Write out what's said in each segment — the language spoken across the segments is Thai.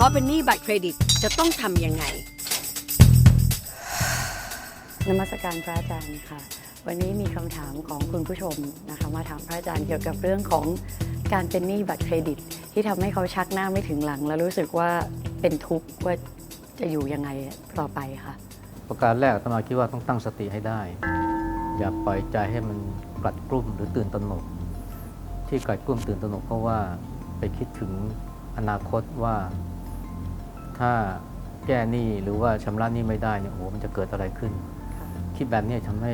ราะเป็นหนี้บัตรเครดิตจะต้องทำยังไง นมัสการพระอาจารย์ค่ะ วันนี้มีคำถามของคุณผู้ชมนะคะมาถามพระอาจารย์เกี่ยวกับเรื่องของการเป็นหนี้บัตรเครดิต ที่ทำให้เขาชักหน้าไม่ถึงหลัง แล้วรู้สึกว่าเป็นทุกข์ว่าจะอยู่ยังไงต่อไปค่ะ ประการแรกอาตมาคิดว่าต้องตั้งสติให้ได้ อย่าปล่อยใจให้มันกลัดกลุ้มหรือตื่นตระหนก ที่กลัดกลุ้มตื่นตระหนกเพราะว่าไปคิดถึงอนาคตว่า ถ้าแก้หนี้หรือว่าชำระหนี้ไม่ได้เนี่ยโอ้โหมันจะเกิดอะไรขึ้น คิดแบบนี้ทำให้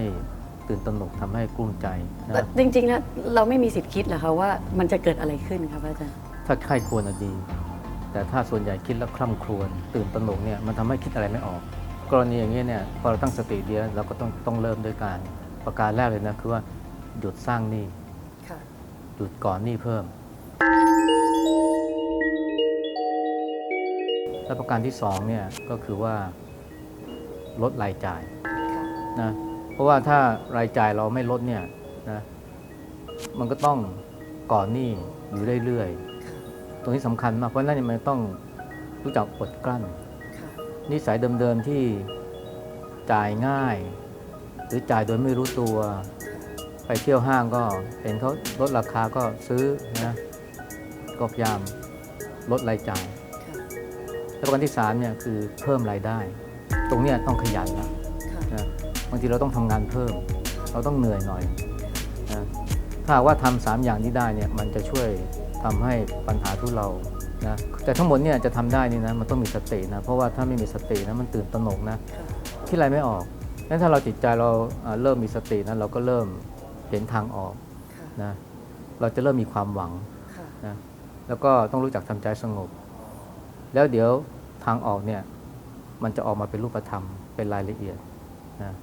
ตื่นตระหนกทำให้กลุ้มใจนะจริงๆแล้วเราไม่มีสิทธิ์คิดเหรอคะว่ามันจะเกิดอะไรขึ้นครับพระอาจารย์ ถ้าใครควรอะดี แต่ถ้าส่วนใหญ่คิดแล้วคร่ำครวญตื่นตระหนกเนี่ยมันทำให้คิดอะไรไม่ออก กรณีอย่างนี้เนี่ยพอเราตั้งสติเดียวเราก็ต้องต้องเริ่มด้วยการประการแรกเลยนะคือว่าหยุดสร้างหนี้ค่ะหยุดก่อนหนี้เพิ่ม และประการที่สองเนี่ยก็คือว่าลดรายจ่ายค่ะนะเพราะว่าถ้ารายจ่ายเราไม่ลดเนี่ยนะมันก็ต้องก่อนหนี้อยู่เรื่อยๆ ตรงนี้สำคัญมากเพราะฉะนั้นเนี่ยมันต้องรู้จักอดกลั้นค่ะนิสัยเดิมๆที่จ่ายง่าย หรือจ่ายโดยไม่รู้ตัว ไปเที่ยวห้างก็เห็นเขาลดราคาก็ซื้อนะก็พยายามลดรายจ่ายค่ะแล้ว ประการที่สามเนี่ยคือเพิ่มรายได้ ตรงเนี้ยต้องขยันนะค่ะนะบางทีเราต้องทำงานเพิ่ม เราต้องเหนื่อยหน่อยนะถ้าหากว่าทำสามอย่างนี้ได้เนี่ยมันจะช่วยทำให้ปัญหาทุเรานะแต่ทั้งหมดเนี่ยจะทำได้นี่นะมันต้องมีสตินะเพราะว่าถ้าไม่มีสตินะมันตื่นตระหนกนะค่ะคิดอะไรไม่ออกงั้นถ้าเราจิตใจเราอ่าเริ่มมีสตินะเราก็เริ่มเห็นทางออกค่ะนะเราจะเริ่มมีความหวังค่ะนะแล้วก็ต้องรู้จักทำใจสงบ แล้วเดี๋ยว ทางออกเนี่ยมันจะออกมาเป็นรูปธรรมเป็นรายละเอียดนะ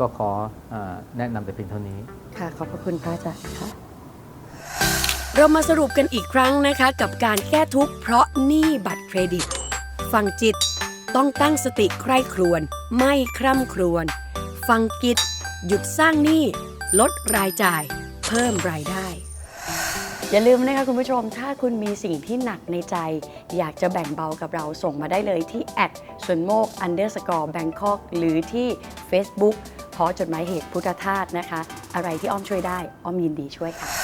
ก็ขออแนะนำแต่เพียงเท่านี้ ค่ะ ขอบพระคุณพระอาจารย์ค่ะเรามาสรุปกันอีกครั้งนะคะ กับการแก้ทุกข์เพราะหนี้บัตรเครดิต ฟังจิตต้องตั้งสติใคร่ครวญไม่คร่ำครวญฟังกิจ หยุดสร้างหนี้ลดรายจ่าย เพิ่มรายได้ อย่าลืมนะคะคุณผู้ชม ถ้าคุณมีสิ่งที่หนักในใจ อยากจะแบ่งเบากับเราส่งมาได้เลยที่แอดส่วนโมก underscore Bangkok หรือที่ Facebook ขอจดหมายเหตุพุทธทาสนะคะ อะไรที่อ้อมช่วยได้ อ้อมยินดีช่วยค่ะ